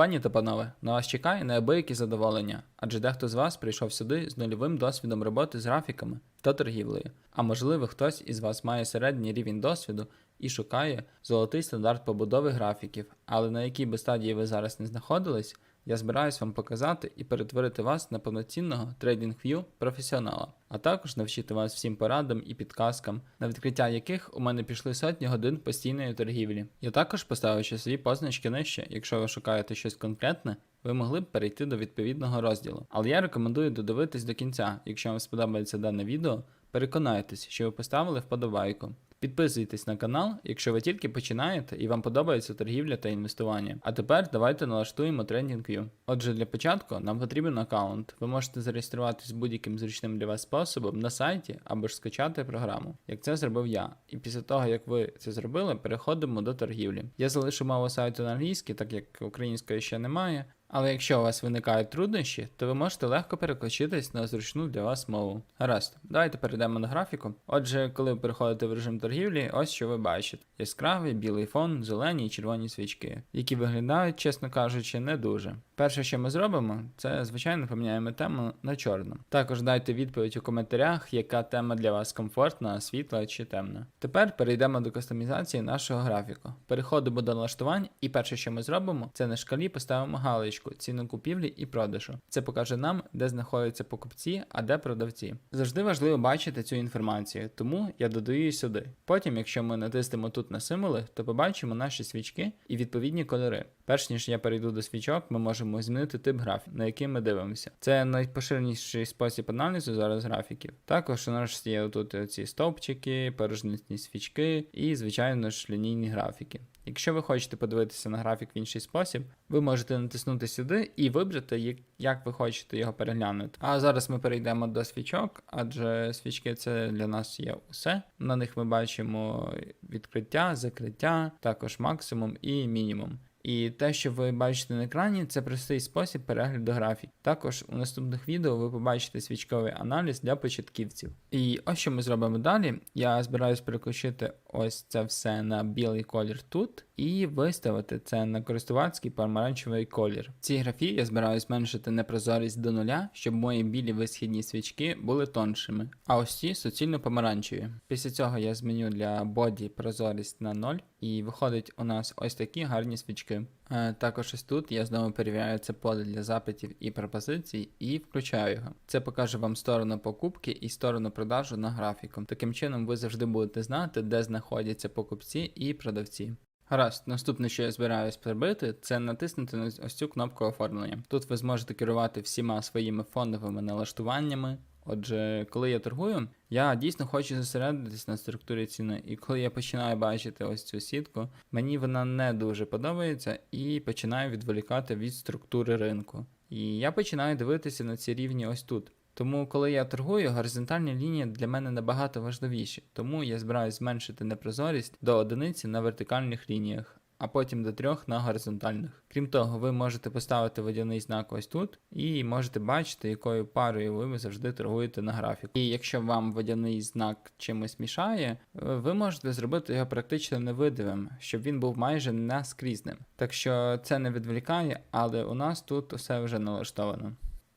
Пані та панове, на вас чекає неабиякі задоволення, адже дехто з вас прийшов сюди з нульовим досвідом роботи з графіками та торгівлею. А можливо, хтось із вас має середній рівень досвіду і шукає золотий стандарт побудови графіків, але на якій би стадії ви зараз не знаходились, я збираюсь вам показати і перетворити вас на повноцінного TradingView професіонала, а також навчити вас всім порадам і підказкам, на відкриття яких у мене пішли сотні годин постійної торгівлі. Я також поставив часові позначки нижче, якщо ви шукаєте щось конкретне. Ви могли б перейти до відповідного розділу. Але я рекомендую додивитись до кінця. Якщо вам сподобається дане відео, переконайтесь, що ви поставили вподобайку. Підписуйтесь на канал, якщо ви тільки починаєте і вам подобається торгівля та інвестування. А тепер давайте налаштуємо TradingView. Отже, для початку нам потрібен аккаунт. Ви можете зареєструватись будь-яким зручним для вас способом на сайті або ж скачати програму, як це зробив я. І після того, як ви це зробили, переходимо до торгівлі. Я залишу мову сайту на англійській, так як української ще немає. Але якщо у вас виникають труднощі, то ви можете легко переключитись на зручну для вас мову. Гаразд, давайте перейдемо на графіку. Отже, коли ви переходите в режим торгівлі, ось що ви бачите: яскравий білий фон, зелені і червоні свічки, які виглядають, чесно кажучи, не дуже. Перше, що ми зробимо, це звичайно поміняємо тему на чорну. Також дайте відповідь у коментарях, яка тема для вас комфортна, світла чи темна. Тепер перейдемо до кастомізації нашого графіку. Переходимо до налаштувань, і перше, що ми зробимо, це на шкалі поставимо галочку ціну купівлі і продажу. Це покаже нам, де знаходяться покупці, а де продавці. Завжди важливо бачити цю інформацію, тому я додаю її сюди. Потім, якщо ми натиснемо тут на символи, то побачимо наші свічки і відповідні кольори. Перш ніж я перейду до свічок, ми можемо змінити тип графік, на який ми дивимося. Це найпоширеніший спосіб аналізу зараз графіків. Також у нас є тут ці стовпчики, порожнисні свічки і, звичайно ж, лінійні графіки. Якщо ви хочете подивитися на графік в інший спосіб, ви можете натиснути сюди і вибрати, як ви хочете його переглянути. А зараз ми перейдемо до свічок, адже свічки це для нас є усе. На них ми бачимо відкриття, закриття, також максимум і мінімум. І те, що ви бачите на екрані, це простий спосіб перегляду графік. Також у наступних відео ви побачите свічковий аналіз для початківців. І ось що ми зробимо далі. Я збираюсь переключити ось це все на білий колір тут і виставити це на користувацький помаранчевий колір. В цій графі я збираюсь зменшити непрозорість до нуля, щоб мої білі висхідні свічки були тоншими, а ось ці суцільно помаранчеві. Після цього я зміню для боді прозорість на 0, і виходить у нас ось такі гарні свічки. Е, Також ось тут я знову перевіряю це поле для запитів і пропозицій і включаю його. Це покаже вам сторону покупки і сторону продажу на графіку. Таким чином ви завжди будете знати, де знаходяться покупці і продавці. Гаразд, наступне, що я збираюсь зробити, це натиснути на ось цю кнопку оформлення. Тут ви зможете керувати всіма своїми фондовими налаштуваннями. Отже, коли я торгую, я дійсно хочу зосередитись на структурі ціни. І коли я починаю бачити ось цю сітку, мені вона не дуже подобається і починаю відволікати від структури ринку. І я починаю дивитися на ці рівні ось тут. Тому, коли я торгую, горизонтальні лінії для мене набагато важливіші, тому я збираюсь зменшити непрозорість до одиниці на вертикальних лініях, а потім до трьох на горизонтальних. Крім того, ви можете поставити водяний знак ось тут, і можете бачити, якою парою ви завжди торгуєте на графіку. І якщо вам водяний знак чимось мішає, ви можете зробити його практично невидимим, щоб він був майже наскрізним. Так що це не відволікає, але у нас тут усе вже налаштовано.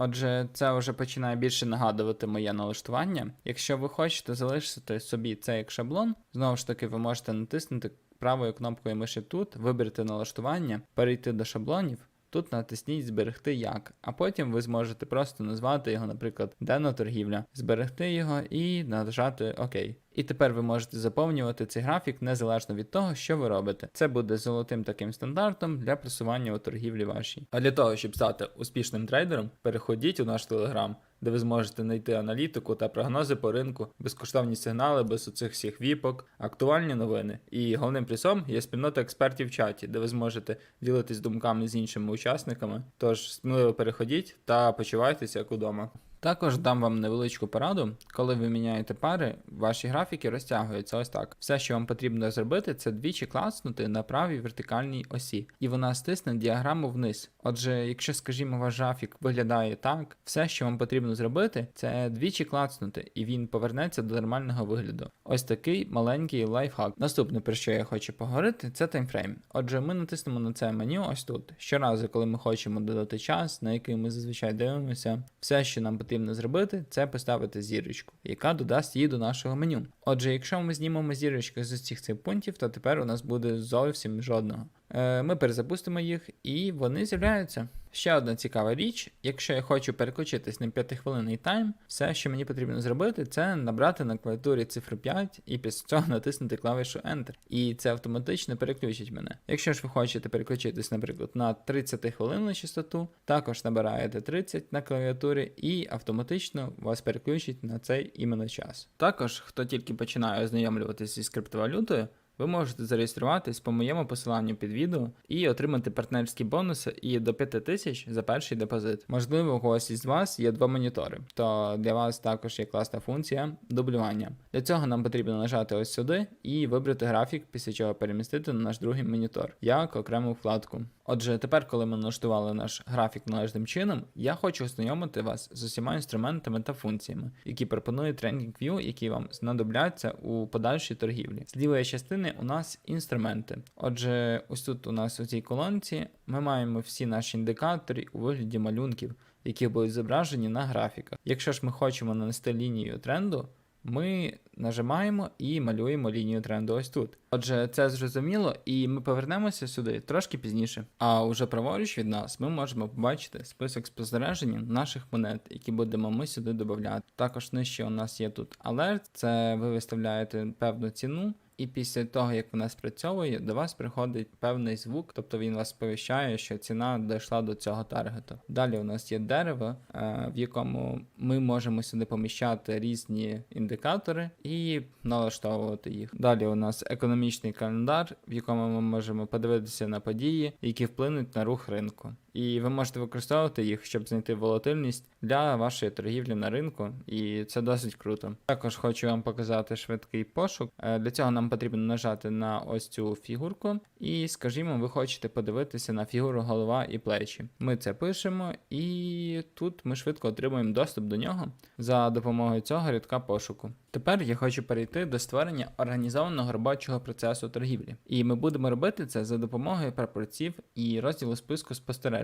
Отже, це вже починає більше нагадувати моє налаштування. Якщо ви хочете залишити собі це як шаблон, знову ж таки, ви можете натиснути правою кнопкою миші тут, вибрати налаштування, перейти до шаблонів. Тут натисніть Зберегти як, а потім ви зможете просто назвати його, наприклад, денна торгівля, зберегти його і нажати ОК. І тепер ви можете заповнювати цей графік незалежно від того, що ви робите. Це буде золотим таким стандартом для просування у торгівлі вашій. А для того, щоб стати успішним трейдером, переходіть у наш телеграм, де ви зможете знайти аналітику та прогнози по ринку, безкоштовні сигнали без оцих всіх віпок, актуальні новини. І головним плюсом є спільнота експертів в чаті, де ви зможете ділитись думками з іншими учасниками. Тож сміливо переходіть та почувайтеся як удома. Також дам вам невеличку пораду, коли ви міняєте пари, ваші графіки розтягуються ось так. Все, що вам потрібно зробити, це двічі класнути на правій вертикальній осі, і вона стисне діаграму вниз. Отже, якщо, скажімо, ваш графік виглядає так, все, що вам потрібно зробити, це двічі клацнути, і він повернеться до нормального вигляду. Ось такий маленький лайфхак. Наступне, про що я хочу поговорити, це таймфрейм. Отже, ми натиснемо на це меню ось тут. Щоразу, коли ми хочемо додати час, на який ми зазвичай дивимося, все, що нам потрібно зробити, це поставити зірочку, яка додасть її до нашого меню. Отже, якщо ми знімемо зірочки з усіх цих пунктів, то тепер у нас буде зовсім жодного. Е, Ми перезапустимо їх і вони з'являються. Ще одна цікава річ: якщо я хочу переключитись на 5-хвилинний тайм, все, що мені потрібно зробити, це набрати на клавіатурі цифру 5 і після цього натиснути клавішу Enter. І це автоматично переключить мене. Якщо ж ви хочете переключитись, наприклад, на 30 хвилинну частоту, також набираєте 30 на клавіатурі і автоматично вас переключить на цей іменно час. Також, хто тільки починає ознайомлюватися зі криптовалютою, ви можете зареєструватись по моєму посиланню під відео і отримати партнерські бонуси і до 5 тисяч за перший депозит. Можливо, у когось із вас є два монітори, то для вас також є класна функція дублювання. Для цього нам потрібно нажати ось сюди і вибрати графік, після чого перемістити на наш другий монітор, як окрему вкладку. Отже, тепер, коли ми налаштували наш графік належним чином, я хочу ознайомити вас з усіма інструментами та функціями, які пропонує TradingView, які вам знадобляться у подальшій торгівлі. З лівої частини у нас інструменти. Отже, ось тут у нас у цій колонці ми маємо всі наші індикатори у вигляді малюнків, які будуть зображені на графіках. Якщо ж ми хочемо нанести лінію тренду, ми нажимаємо і малюємо лінію тренду ось тут. Отже, це зрозуміло, і ми повернемося сюди трошки пізніше. А уже праворуч від нас ми можемо побачити список спостережень наших монет, які будемо ми сюди додати. Також нижче у нас є тут алерт, це ви виставляєте певну ціну. І після того, як вона спрацьовує, до вас приходить певний звук, тобто він вас сповіщає, що ціна дійшла до цього таргету. Далі у нас є дерево, е, в якому ми можемо сюди поміщати різні індикатори і налаштовувати їх. Далі у нас економічний календар, в якому ми можемо подивитися на події, які вплинуть на рух ринку. І ви можете використовувати їх, щоб знайти волатильність для вашої торгівлі на ринку, і це досить круто. Також хочу вам показати швидкий пошук. Е, Для цього нам потрібно нажати на ось цю фігурку, і, скажімо, ви хочете подивитися на фігуру голова і плечі. Ми це пишемо, і тут ми швидко отримуємо доступ до нього за допомогою цього рядка пошуку. Тепер я хочу перейти до створення організованого робочого процесу торгівлі, і ми будемо робити це за допомогою прапорців і розділу списку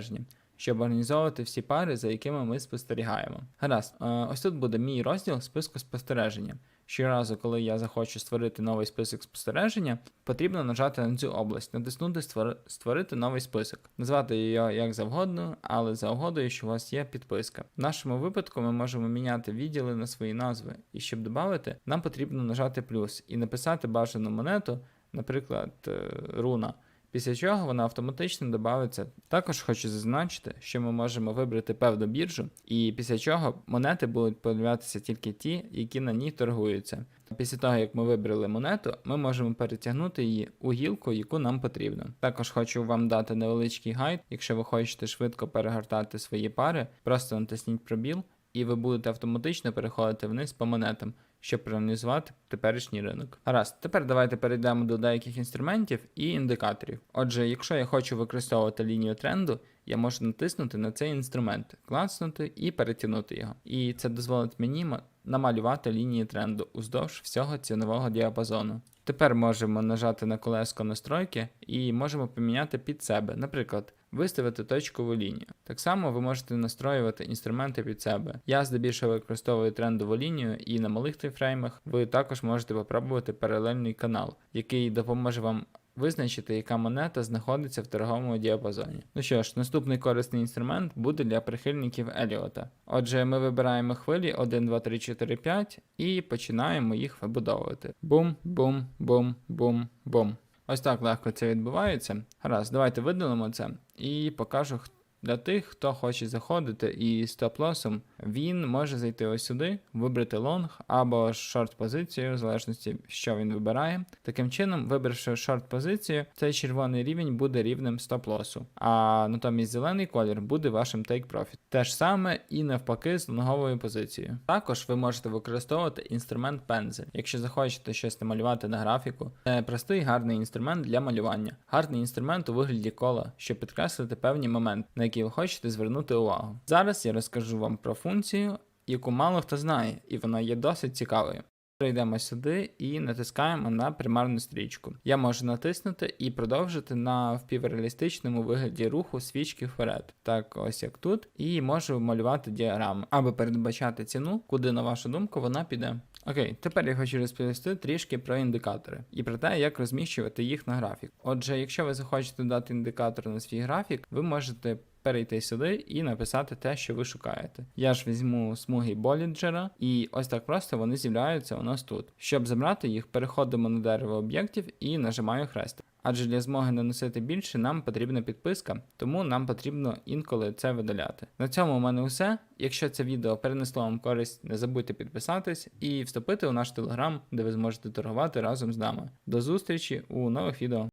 спостереження, щоб організовувати всі пари, за якими ми спостерігаємо. Гаразд, е, ось тут буде мій розділ списку спостереження. Щоразу, коли я захочу створити новий список спостереження, потрібно нажати на цю область, натиснути «Створи- Створити новий список, назвати його як завгодно, але за угодою, що у вас є підписка. В нашому випадку ми можемо міняти відділи на свої назви, і щоб додати, нам потрібно нажати плюс і написати бажану монету, наприклад, е, руна. Після чого вона автоматично додається. Також хочу зазначити, що ми можемо вибрати певну біржу, і після чого монети будуть появлятися тільки ті, які на ній торгуються. Після того, як ми вибрали монету, ми можемо перетягнути її у гілку, яку нам потрібно. Також хочу вам дати невеличкий гайд, якщо ви хочете швидко перегортати свої пари, просто натисніть пробіл, і ви будете автоматично переходити вниз по монетам щоб проаналізувати теперішній ринок. Гаразд, тепер давайте перейдемо до деяких інструментів і індикаторів. Отже, якщо я хочу використовувати лінію тренду, я можу натиснути на цей інструмент, клацнути і перетягнути його. І це дозволить мені намалювати лінії тренду уздовж всього цінового діапазону. Тепер можемо нажати на колеско настройки і можемо поміняти під себе, наприклад, виставити точкову лінію. Так само ви можете настроювати інструменти під себе. Я здебільшого використовую трендову лінію, і на малих таймфреймах ви також можете попробувати паралельний канал, який допоможе вам визначити, яка монета знаходиться в торговому діапазоні. Ну що ж, наступний корисний інструмент буде для прихильників Еліота. Отже, ми вибираємо хвилі 1, 2, 3, 4, 5 і починаємо їх вибудовувати. Бум, бум, бум, бум, бум. Ось так легко це відбувається. Раз, давайте видалимо це і покажу, х- Для тих, хто хоче заходити і стоп-лосом, він може зайти ось сюди, вибрати лонг або шорт позицію, в залежності, що він вибирає. Таким чином, вибравши шорт позицію, цей червоний рівень буде рівнем стоп-лосу, а натомість зелений колір буде вашим take profit. Те ж саме і навпаки з лонговою позицією. Також ви можете використовувати інструмент пензель. Якщо захочете щось намалювати на графіку, це простий гарний інструмент для малювання. Гарний інструмент у вигляді кола, щоб підкреслити певні моменти, на які ви хочете звернути увагу. Зараз я розкажу вам про функцію, яку мало хто знає, і вона є досить цікавою. Перейдемо сюди і натискаємо на примарну стрічку. Я можу натиснути і продовжити на впівреалістичному вигляді руху свічки вперед, так ось як тут, і можу малювати діаграму, аби передбачати ціну, куди на вашу думку вона піде. Окей, тепер я хочу розповісти трішки про індикатори і про те, як розміщувати їх на графік. Отже, якщо ви захочете дати індикатор на свій графік, ви можете перейти сюди і написати те, що ви шукаєте. Я ж візьму смуги Болінджера, і ось так просто вони з'являються у нас тут. Щоб забрати їх, переходимо на дерево об'єктів і нажимаю хрест. Адже для змоги наносити більше нам потрібна підписка, тому нам потрібно інколи це видаляти. На цьому у мене все. Якщо це відео перенесло вам користь, не забудьте підписатись і вступити у наш телеграм, де ви зможете торгувати разом з нами. До зустрічі у нових відео.